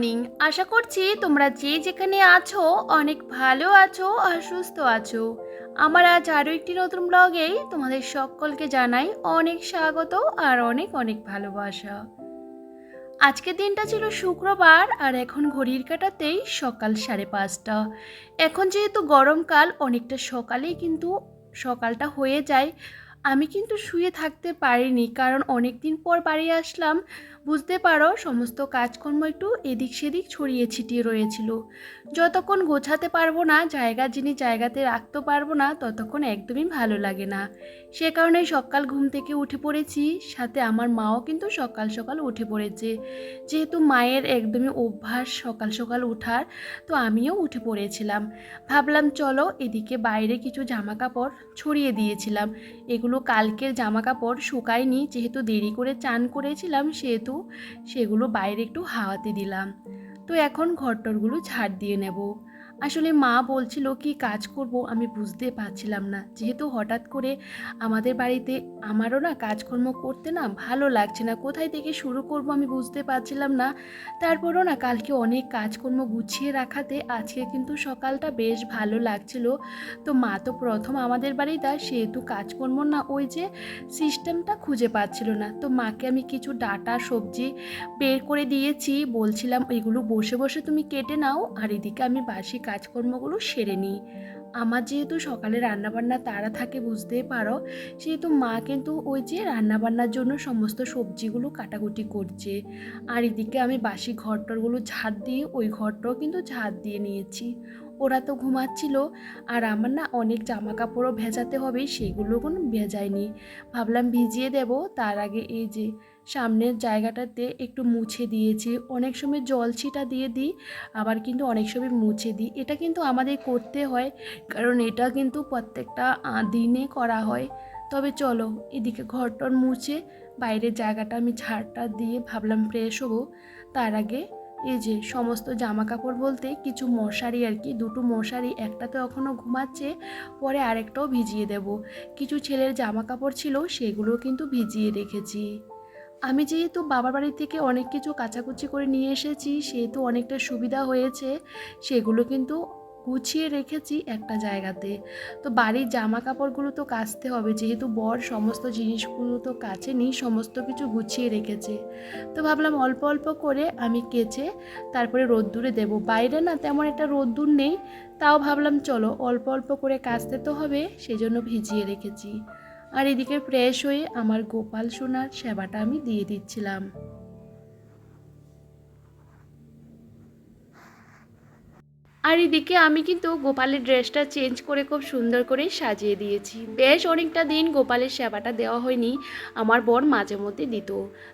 Morning. আশা করছি তোমরা যে যেখানে আছো অনেক ভালো আছো আর সুস্থ আছো। আমার আজ আরও একটি নতুন ব্লগেই তোমাদের সকলকে জানাই অনেক স্বাগত আর অনেক অনেক ভালোবাসা। আজকের দিনটা ছিল শুক্রবার আর এখন ঘড়ির কাটাতেই সকাল সাড়ে পাঁচটা। এখন যেহেতু গরমকাল, অনেকটা সকালেই কিন্তু সকালটা হয়ে যায়। আমি কিন্তু শুয়ে থাকতে পারিনি কারণ অনেক দিন পর বাড়ি আসলাম। বুঝতে পারো, সমস্ত কাজকর্ম একটু এদিক সেদিক ছড়িয়ে ছিটিয়ে রয়েছিল। যতক্ষণ গোছাতে পারব না, জায়গা যিনি জায়গাতে রাখতে পারব না, ততক্ষণ একদমই ভালো লাগে না। সে কারণে সকাল ঘুম থেকে উঠে পড়েছি। সাথে আমার মাও কিন্তু সকাল সকাল উঠে পড়েছে। যেহেতু মায়ের একদমই অভ্যাস সকাল সকাল ওঠার, তো আমিও উঠে পড়েছিলাম। ভাবলাম, চলো এদিকে বাইরে কিছু জামা কাপড় ছড়িয়ে দিয়েছিলাম। এগুলো কালকের জামা কাপড় শুকায়নি, যেহেতু দেরি করে চান করেছিলাম, সেহেতু সেগুলো বাইরে একটু হাওয়াতে দিলাম। তো এখন ঘরটরগুলো ঝাড় দিয়ে নেব। আসলে মা বলছিল, কি কাজ করব আমি বুঝতে পারছিলাম না। যেহেতু হঠাৎ করে আমাদের বাড়িতে আমারও না কাজকর্ম করতে না ভালো লাগছে না, কোথায় থেকে শুরু করব আমি বুঝতে পারছিলাম না। তারপরও না কালকে অনেক কাজকর্ম গুছিয়ে রাখাতে আজকে কিন্তু সকালটা বেশ ভালো লাগছিল। তো মা তো প্রথম আমাদের বাড়িতে সেহেতু কাজকর্ম না ওই যে সিস্টেমটা খুঁজে পাচ্ছিল না। তো মাকে আমি কিছু ডাটা, সবজি বের করে দিয়েছি, বলছিলাম, এগুলো বসে বসে তুমি কেটে নাও, আর এদিকে আমি বাসি কাজকর্মগুলো সেরে নিই। আমার যেহেতু সকালে রান্নাবান্না তারা থাকে বুঝতেই পারো, সেহেতু মা কিন্তু ওই যে রান্নাবান্নার জন্য সমস্ত সবজিগুলো কাটাকুটি করছে। আর এদিকে আমি বাসি ঘরটরগুলো ঝাড় দিয়ে ওই ঘরটাও কিন্তু ঝাড় দিয়ে নিয়েছি। ওরা তো ঘুমাচ্ছিল, আর আমার না অনেক জামা কাপড়ও ভেজাতে হবে, সেগুলো কোনো ভেজায়নি। ভাবলাম ভিজিয়ে দেব, তার আগে এই যে সামনের জায়গাটাতে একটু মুছে দিয়েছি। অনেক সময় জল ছিটা দিয়ে দিই, আবার কিন্তু অনেক সময় মুছে দিই। এটা কিন্তু আমাদের করতে হয়, কারণ এটা কিন্তু প্রত্যেকটা দিনে করা হয়। তবে চলো, এদিকে ঘরটর মুছে বাইরের জায়গাটা আমি ঝাড়টা দিয়ে ভাবলাম ফ্রেশ হব। তার আগে এই যে সমস্ত জামা কাপড় বলতে কিছু মশারি আর কি, দুটো মশারি, একটা তো এখনও ঘুমাচ্ছে, পরে আরেকটাও ভিজিয়ে দেব। কিছু ছেলের জামা কাপড় ছিল সেগুলো কিন্তু ভিজিয়ে রেখেছি। আমি যেহেতু বাবার বাড়ি থেকে অনেক কিছু কাচাকুচি করে নিয়ে এসেছি, সেহেতু অনেকটা সুবিধা হয়েছে, সেগুলো কিন্তু গুছিয়ে রেখেছি একটা জায়গাতে। তো বাড়ির জামা কাপড়গুলো তো কাচতে হবে, যেহেতু বর সমস্ত জিনিসগুলো তো কাছে নিই সমস্ত কিছু গুছিয়ে রেখেছে। তো ভাবলাম অল্প অল্প করে আমি কেচে তারপরে রোদ্দুরে দেব। বাইরে না তেমন একটা রোদ্দুর নেই, তাও ভাবলাম চলো অল্প অল্প করে কাচতে তো হবে, সেজন্য ভিজিয়ে রেখেছি। আর এদিকে ফ্রেশ হয়ে আমার গোপাল সোনার সেবাটা আমি দিয়ে দিচ্ছিলাম। আর এদিকে আমি কিন্তু গোপালের ড্রেসটা চেঞ্জ করে খুব সুন্দর করে সাজিয়ে দিয়েছি। বেশ অনেকটা দিন গোপালের সেবাটা দেওয়া হয়নি, আমার বর মাঝে মধ্যে দিত।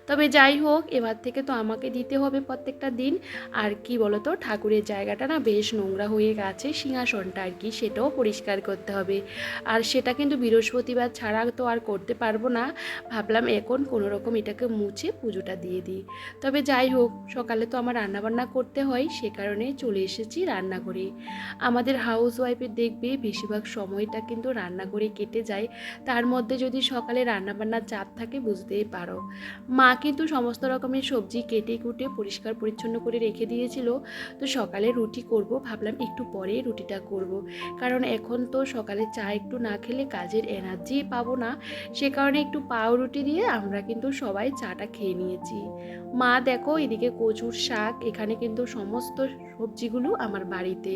তবে যাই হোক, এবার থেকে তো আমাকে দিতে হবে প্রত্যেকটা দিন। আর কি বলতো, ঠাকুরের জায়গাটা না বেশ নোংরা হয়ে গেছে, সিংহাসনটা আর কি, সেটাও পরিষ্কার করতে হবে। আর সেটা কিন্তু বৃহস্পতিবার ছাড়া তো আর করতে পারব না। ভাবলাম এখন কোনো রকম এটাকে মুছে পুজোটা দিয়ে দিই। তবে যাই হোক, সকালে তো আমার রান্নাবান্না করতে হয়, সে কারণে চলে এসেছি রান্না করে। আমাদের হাউস ওয়াইফের দেখবে বেশিরভাগ সময়টা কিন্তু রান্না করে কেটে যায়। তার মধ্যে যদি সকালে রান্নাবান্নার চাপ থাকে বুঝতেই পারো। মা কিন্তু সমস্ত রকমের সবজি কেটে কুটে পরিষ্কার পরিচ্ছন্ন করে রেখে দিয়েছিল। তো সকালে রুটি করব, ভাবলাম একটু পরে রুটিটা করব। কারণ এখন তো সকালে চা একটু না খেলে কাজের এনার্জি পাবো না। সে কারণে একটু পাউরুটি দিয়ে আমরা কিন্তু সবাই চাটা খেয়ে নিয়েছি। মা দেখো এদিকে কচুর শাক, এখানে কিন্তু সমস্ত সবজিগুলো আমার বাড়িতে।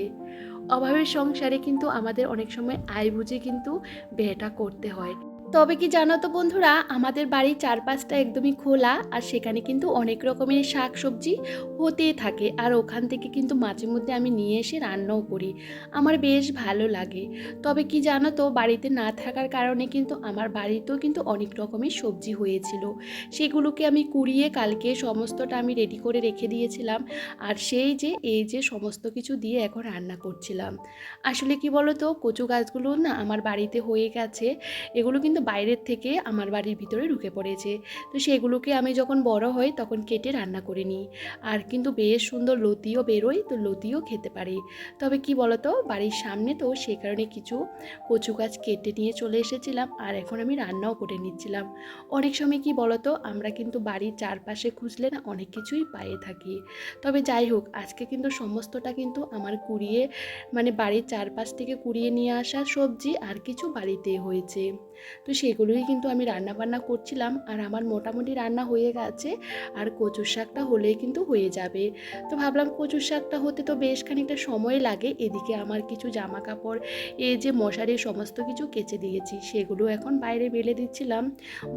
অভাবের সংসারে কিন্তু আমাদের অনেক সময় আয় বুঝে কিন্তু বেটা করতে হয়। তবে কি জানো তো বন্ধুরা, আমাদের বাড়ির চারপাশটা একদমই খোলা আর সেখানে কিন্তু অনেক রকমের শাক সবজি হতেই থাকে। আর ওখান থেকে কিন্তু মাঝে মধ্যে আমি নিয়ে এসে রান্নাও করি। আমার বেশ ভালো লাগে। তবে কি জানো তো, বাড়িতে না থাকার কারণে কিন্তু আমার বাড়িতেও কিন্তু অনেক রকমের সবজি হয়েছিল। সেগুলোকে আমি কুড়িয়ে কালকে সমস্তটা আমি রেডি করে রেখে দিয়েছিলাম। আর সেই যে, এই যে সমস্ত কিছু দিয়ে এখন রান্না করছিলাম। আসলে কি বলো তো কচু গাছগুলো না আমার বাড়িতে হয়ে গেছে। এগুলো কিন্তু বাইরের থেকে আমার বাড়ির ভিতরে ঢুকে পড়েছে। তো সেগুলোকে আমি যখন বড় হই তখন কেটে রান্না করে নিই। আর কিন্তু বেশ সুন্দর লতিও বেরোয়, তো লতিও খেতে পারি। তবে কি বলতো, বাড়ির সামনে তো সে কারণে কিছু কচু গাছ কেটে নিয়ে চলে এসেছিলাম আর এখন আমি রান্নাও করে নিচ্ছিলাম। অনেক সময় কি বলতো, আমরা কিন্তু বাড়ির চারপাশে খুঁজলে না অনেক কিছুই পায়ে থাকি। তবে যাই হোক, আজকে কিন্তু সমস্তটা কিন্তু আমার কুড়িয়ে মানে বাড়ির চারপাশ থেকে কুড়িয়ে নিয়ে আসা সবজি আর কিছু বাড়িতে হয়েছে। তো সেগুলোই কিন্তু আমি রান্না বান্না করছিলাম আর আমার মোটামুটি রান্না হয়ে গেছে আর কচুর শাকটা হলেই কিন্তু হয়ে যাবে। তো ভাবলাম কচুর শাকটা হতে তো বেশ খানিকটা সময় লাগে, এদিকে আমার কিছু জামা কাপড় এই যে মশারি সমস্ত কিছু কেচে দিয়েছি, সেগুলো এখন বাইরে মেলে দিচ্ছিলাম।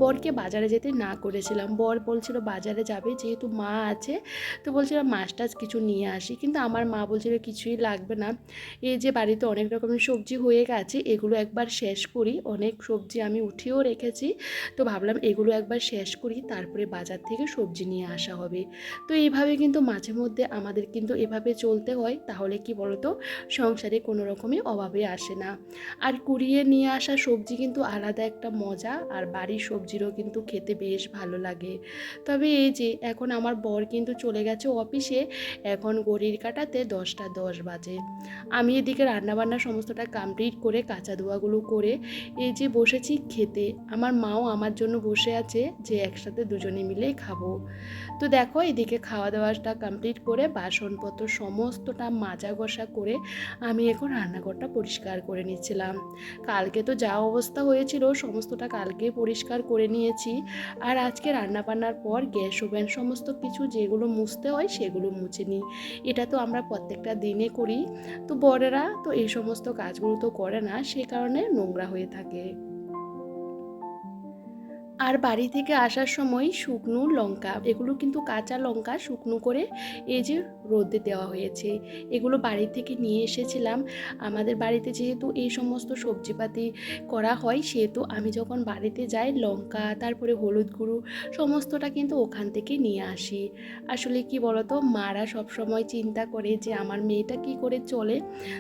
বরকে বাজারে যেতে না করেছিলাম। বর বলছিল বাজারে যাবে, যেহেতু মা আছে, তো বলছিলাম মাছ টাছ কিছু নিয়ে আসি। কিন্তু আমার মা বলছিল কিছুই লাগবে না। এই যে বাড়িতে অনেক রকমের সবজি হয়ে গেছে, এগুলো একবার শেষ করি, অনেক সবজি আমি উঠিয়েও রেখেছি, তো ভাবলাম এগুলো একবার শেষ করি, তারপরে বাজার থেকে সবজি নিয়ে আসা হবে। তো এইভাবে কিন্তু মাঝে মধ্যে আমাদের কিন্তু এভাবে চলতে হয়, তাহলে কি বলতো? সংসারে কোনো রকমই অভাবে আসে না। আর কুড়িয়ে নিয়ে আসা সবজি কিন্তু আলাদা একটা মজা, আর বাড়ির সবজিরও কিন্তু খেতে বেশ ভালো লাগে। তবে এই যে, এখন আমার বর কিন্তু চলে গেছে অফিসে, এখন গড়ির কাটাতে দশটা দশ বাজে। আমি এদিকে রান্নাবান্না সমস্তটা কমপ্লিট করে, কাঁচা ধোয়াগুলো করে, এই যে বসেছি খেতে। আমার মাও আমার জন্য বসে আছে যে একসাথে দুজনে মিলেই খাব। তো দেখো, এদিকে খাওয়া দাওয়াটা কমপ্লিট করে বাসনপত্র সমস্তটা মাজা ঘষা করে আমি এখন রান্নাঘরটা পরিষ্কার করে নিচ্ছিলাম। কালকে তো যা অবস্থা হয়েছিল, সমস্তটা কালকে পরিষ্কার করে নিয়েছি। আর আজকে রান্না বান্নার পর গ্যাস ওভেন সমস্ত কিছু যেগুলো মুছতে হয় সেগুলো মুছে নিই। এটা তো আমরা প্রত্যেকটা দিনে করি। তো বড়েরা তো এই সমস্ত কাজগুলো তো করে না, সে কারণে নোংরা হয়ে থাকে। আর বাড়ি থেকে আসার সময় শুকনো লঙ্কা, এগুলো কিন্তু কাঁচা লঙ্কা শুকনো করে এই যে রোদে দেওয়া হয়েছে, এগুলো বাড়ি থেকে নিয়ে এসেছিলাম। আমাদের বাড়িতে যেহেতু এই সমস্ত সবজিপাতি করা হয়, সেহেতু আমি যখন বাড়িতে যাই, লঙ্কা, তারপরে হলুদ গুঁড়ো, সমস্তটা কিন্তু ওখান থেকে নিয়ে আসি। আসলে কি বলতো, মারা সব সময় চিন্তা করে যে আমার মেয়েটা কি করে চলে,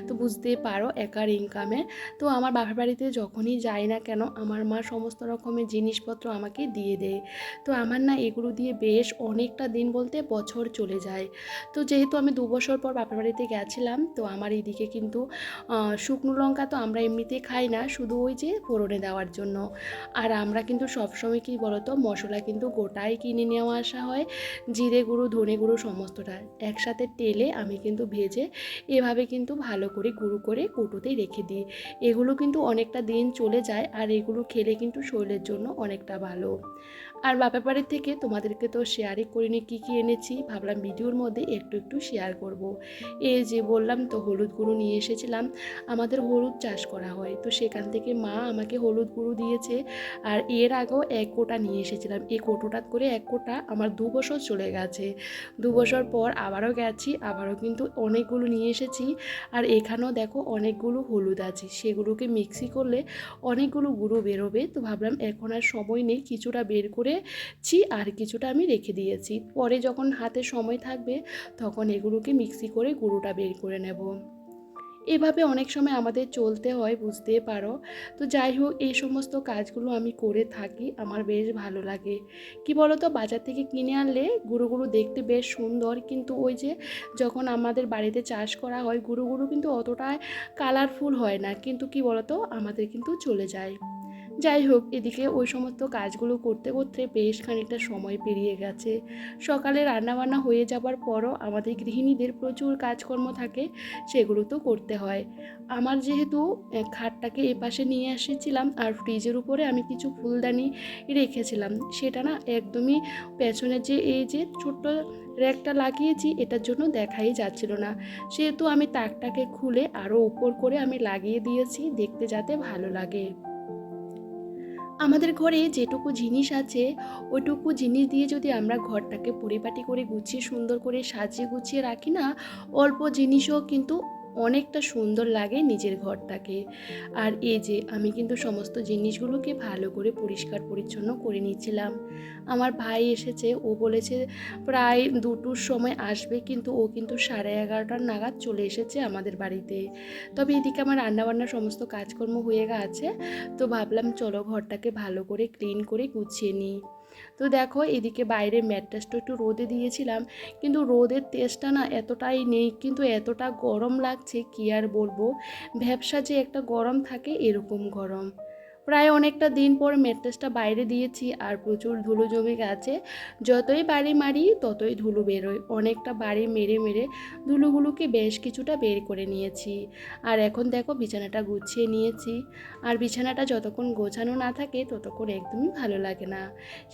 তো বুঝতে পারো একার ইনকামে তো আমার বাবার বাড়িতে যখনই যাই না কেন, আমার মা সমস্ত রকমের জিনিসপত্র আমাকে দিয়ে দেয়। তো আমার না এগুলো দিয়ে বেশ অনেকটা দিন বলতে বছর চলে যায়। তো যেহেতু আমি দু বছর পর বাপের বাড়িতে গেছিলাম, তো আমার এইদিকে কিন্তু শুকনো লঙ্কা তো আমরা এমনিতেই খাই না, শুধু ওই যে ফোড়নে দেওয়ার জন্য। আর আমরা কিন্তু সবসময় কি বলতো, মশলা কিন্তু গোটাই কিনে নেওয়া আসা হয়, জিরে গুঁড়ো, ধনে গুঁড়ো সমস্তটা একসাথে তেলে আমি কিন্তু ভেজে এভাবে কিন্তু ভালো করে গুঁড়ো করে কৌটোতেই রেখে দিই। এগুলো কিন্তু অনেকটা দিন চলে যায়, আর এগুলো খেলে কিন্তু শরীরের জন্য অনেকটা ভালো। আর বাপের বাড়ির থেকে তোমাদেরকে তো শেয়ারই করিনি, কী কী এনেছি ভাবলাম ভিডিওর মধ্যে একটু একটু শেয়ার করব। এই যে বললাম তো হলুদ গুঁড়ো নিয়ে এসেছিলাম, আমাদের হলুদ চাষ করা হয়। তো সেখান থেকে মা আমাকে হলুদ গুঁড়ো দিয়েছে আর এর আগেও এক কোটা নিয়ে এসেছিলাম। এই কোটোটা করে এক কোটা আমার দু বছর চলে গেছে। দু বছর পর আবারও গেছি, আবারও কিন্তু অনেকগুলো নিয়ে এসেছি। আর এখানেও দেখো অনেকগুলো হলুদ আছে, সেগুলোকে মিক্সি করলে অনেকগুলো গুঁড়ো বেরোবে। তো ভাবলাম এখন আর সময় নেই, কিছুটা বের করেছি আর কিছুটা আমি রেখে দিয়েছি। পরে যখন হাতে সময় থাকবে, তখন এগুলোকে মিক্সি করে গুঁড়োটা বের করে নেব। এভাবে অনেক সময় আমাদের চলতে হয়, বুঝতে পারো? তো যাই হোক, এই সমস্ত কাজগুলো আমি করে থাকি, আমার বেশ ভালো লাগে। কি বলো তো বাজার থেকে কিনে আনলে গুঁড়ো দেখতে বেশ সুন্দর, কিন্তু ওই যে যখন আমাদের বাড়িতে চাষ করা হয় গুঁড়ো গুঁড়ো কিন্তু অতটা কালারফুল হয় না, কিন্তু কি বলো তো আমাদের কিন্তু চলে যায়। যাই হোক, এদিকে ওই সমস্ত কাজগুলো করতে করতে বেশ খানিকটা সময় পেরিয়ে গেছে। সকালে রান্নাবান্না হয়ে যাবার পরও আমাদের গৃহিণীদের প্রচুর কাজকর্ম থাকে, সেগুলো তো করতে হয়। আমার যেহেতু খাটটাকে এপাশে নিয়ে এসেছিলাম আর ফ্রিজের উপরে আমি কিছু ফুলদানি রেখেছিলাম। সেটা না একদমই পেছনের যে এই যে ছোট্ট র্যাকটা লাগিয়েছি, এটার জন্য দেখাই যাচ্ছিল না। সেহেতু আমি তাকটাকে খুলে আরও উপর করে আমি লাগিয়ে দিয়েছি, দেখতে যাতে ভালো লাগে। আমাদের ঘরে যেটুকু জিনিস আছে, ওইটুকু জিনিস দিয়ে যদি আমরা ঘরটাকে পরিপাটি করে গুছিয়ে সুন্দর করে সাজিয়ে গুছিয়ে রাখি না, অল্প জিনিসও কিন্তু অনেকটা সুন্দর লাগে নিজের ঘরটাকে। আর এই যে, আমি কিন্তু সমস্ত জিনিসগুলোকে ভালো করে পরিষ্কার পরিচ্ছন্ন করে নিচ্ছিলাম। আমার ভাই এসেছে, ও বলেছে, প্রায় দুটোর সময় আসবে, কিন্তু ও কিন্তু সাড়ে এগারোটার নাগাদ চলে এসেছে আমাদের বাড়িতে। তবে এদিকে আমার রান্নাবান্নার সমস্ত কাজকর্ম হয়ে গেছে, তো ভাবলাম চলো ঘরটাকে ভালো করে ক্লিন করে গুছিয়ে নিই। তো দেখো এদিকে বাইরে ম্যাট্রেসটা একটু রোদে দিয়েছিলাম, কিন্তু রোদের তেজটা না এতটাই নেই, কিন্তু এতটা গরম লাগছে, কি আর বলব? ব্যবসা যে একটা গরম থাকে এরকম গরম। প্রায় অনেকটা দিন পর ম্যাট্রেসটা বাইরে দিয়েছি আর প্রচুর ধুলো জমে গেছে। যতই বাড়ি মারি, ততই ধুলো বেরোয়। অনেকটা বাড়ি মেরে মেরে ধুলোগুলোকে বেশ কিছুটা বের করে নিয়েছি। আর এখন দেখো বিছানাটা গুছিয়ে নিয়েছি। আর বিছানাটা যতক্ষণ গোছানো না থাকে, ততক্ষণ একদমই ভালো লাগে না।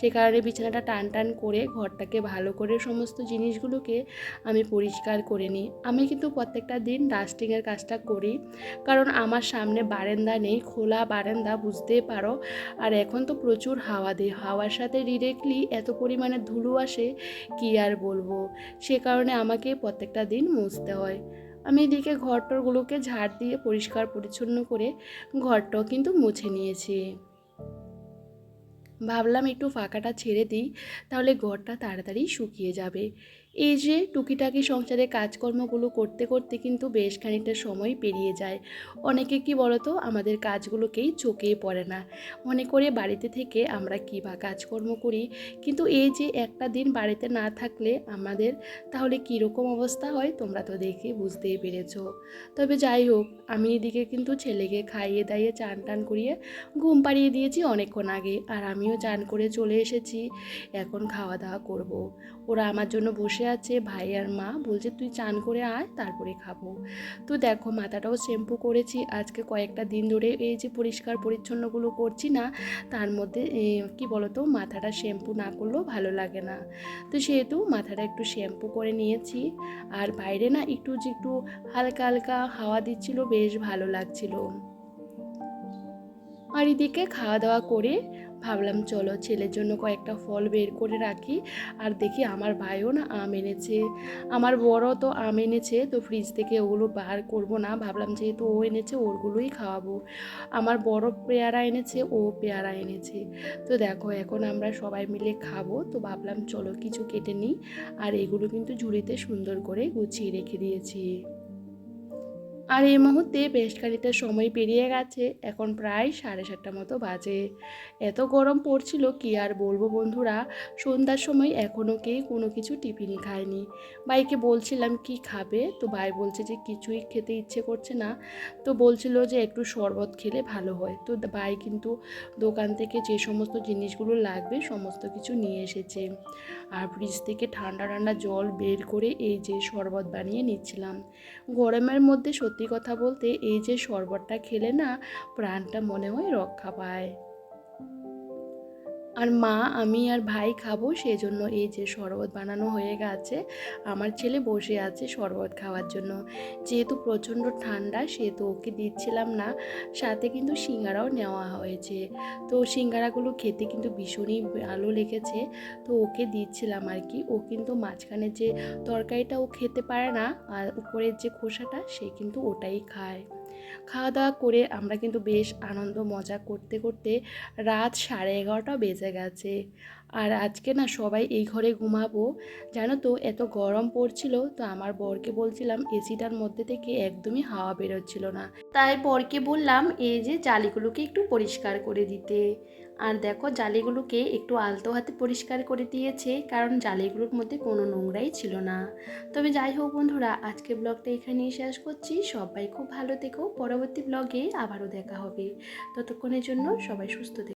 সে কারণে বিছানাটা টান টান করে ঘরটাকে ভালো করে সমস্ত জিনিসগুলোকে আমি পরিষ্কার করে নিই। আমি কিন্তু প্রত্যেকটা দিন ডাস্টিংয়ের কাজটা করি। কারণ আমার সামনে বারান্দা নেই, খোলা বারান্দা বুঝতেই পারো। আর এখন তো প্রচুর হাওয়া দেয় হাওয়ার সাথে ডিরেক্টলি এত পরিমাণে ধুলো আসে, কি আর বলব? সে কারণে আমাকে প্রত্যেকটা দিন মুছতে হয়। আমি এদিকে ঘরটরগুলোকে ঝাড় দিয়ে পরিষ্কার পরিচ্ছন্ন করে ঘরটাও কিন্তু মুছে নিয়েছি। ভাবলাম একটু ফাঁকাটা ছেড়ে দিই, তাহলে ঘরটা তাড়াতাড়ি শুকিয়ে যাবে। এই যে টুকিটাকি সংসারে কাজকর্মগুলো করতে করতে কিন্তু বেশ খানিকটা সময় পেরিয়ে যায়। অনেকে কি বলতো, আমাদের কাজগুলোকেই চোখে পড়ে না। মনে করে বাড়িতে থেকে আমরা কী বা কাজকর্ম করি, কিন্তু এই যে একটা দিন বাড়িতে না থাকলে আমাদের তাহলে কীরকম অবস্থা হয় তোমরা তো দেখে বুঝতেই পেরেছ। তবে যাই হোক, আমি এদিকে কিন্তু ছেলেকে খাইয়ে দাইয়ে চান টান করিয়ে ঘুম পাড়িয়ে দিয়েছি অনেকক্ষণ আগে, আর আমিও চান করে চলে এসেছি। এখন খাওয়া দাওয়া করব। ওরা আমার জন্য বসে আছে ভাই আর মা। বলছে, তুই চান করে আয়, তারপরে খাব। তো দেখো, মাথাটাও শ্যাম্পু করেছি। আজকে কয়েকটা দিন ধরে এই যে পরিষ্কার পরিচ্ছন্নগুলো করছি না, তার মধ্যে কি বলতো, মাথাটা শ্যাম্পু না করলেও ভালো লাগে না। তো সেহেতু মাথাটা একটু শ্যাম্পু করে নিয়েছি। আর বাইরে না একটু যে একটু হালকা হালকা হাওয়া দিচ্ছিল, বেশ ভালো লাগছিল। আর এদিকে খাওয়া দাওয়া করে ভাবলাম, চলো ছেলের জন্য কয়েকটা ফল বের করে রাখি। আর দেখি আমার ভাইও না আম এনেছে। আমার বড় তো আম এনেছে, তো ফ্রিজ থেকে ওগুলো বার করব না। ভাবলাম যেহেতু ও এনেছে, ওরগুলোই খাওয়াবো। আমার বড় পেয়ারা এনেছে, ও পেয়ারা এনেছে। তো দেখো, এখন আমরা সবাই মিলে খাব। তো ভাবলাম, চলো কিছু কেটে নিই। আর এগুলো কিন্তু ঝুড়িতে সুন্দর করে গুছিয়ে রেখে দিয়েছি। আর এই মুহূর্তে বেশ সময় পেরিয়ে গেছে, এখন প্রায় সাড়ে সাতটা মতো বাজে। এত গরম পড়ছিল, কি আর বলব বন্ধুরা? সন্ধ্যার সময় এখনও কে কোনো কিছু টিফিনই খায়নি। ভাইকে বলছিলাম, কি খাবে? তো ভাই বলছে যে, কিছুই খেতে ইচ্ছে করছে না। তো বলছিল যে, একটু শরবত খেলে ভালো হয়। তো ভাই কিন্তু দোকান থেকে যে সমস্ত জিনিসগুলো লাগবে, সমস্ত কিছু নিয়ে এসেছে। আর ফ্রিজ থেকে ঠান্ডা ঠান্ডা জল বের করে এই যে শরবত বানিয়ে নিচ্ছিলাম। গরমের মধ্যে সত্যি কথা বলতে এই যে শরবতটা খেলে না প্রাণটা মনে হয় রক্ষা পায়। আর মা, আমি আর ভাই খাব সেই জন্য এই যে শরবত বানানো হয়ে গেছে। আমার ছেলে বসে আছে শরবত খাওয়ার জন্য। যেহেতু প্রচণ্ড ঠান্ডা, সেহেতু ওকে দিচ্ছিলাম না। সাথে কিন্তু সিঙ্গারাও নেওয়া হয়েছে। তো সিঙ্গারাগুলো খেতে কিন্তু ভীষণই ভালো লেগেছে। তো ওকে দিচ্ছিলাম আর কি। ও কিন্তু মাঝখানে যে তরকারিটা ও খেতে পারে না, আর উপরের যে খোসাটা, সে কিন্তু ওটাই খায়। খাওয়া দাওয়া করে আমরা কিন্তু বেশ আনন্দ, মজা করতে করতে রাত সাড়ে এগারোটা বেজে গেছে। আর আজকে না সবাই এই ঘরে ঘুমাবো। জানো তো, এত গরম পড়ছিল, তো আমার বরকে বলছিলাম এসিটার মধ্যে থেকে একদমই হাওয়া বেরোচ্ছিল না। তাই বরকে বললাম, এই যে জালিগুলোকে একটু পরিষ্কার করে দিতে। আর দেখো জালিগুলোকে একটু আলতো হাতে পরিষ্কার করে দিয়েছে, কারণ জালিগুলোর মধ্যে কোনো নোংরাই ছিল না। তবে যাই হোক বন্ধুরা আজকে ব্লগটা এখানেই শেষ করছি। সবাই খুব ভালো থেকো, পরবর্তী ব্লগে আবারও দেখা হবে। ততক্ষণের জন্য সবাই সুস্থ থেকো।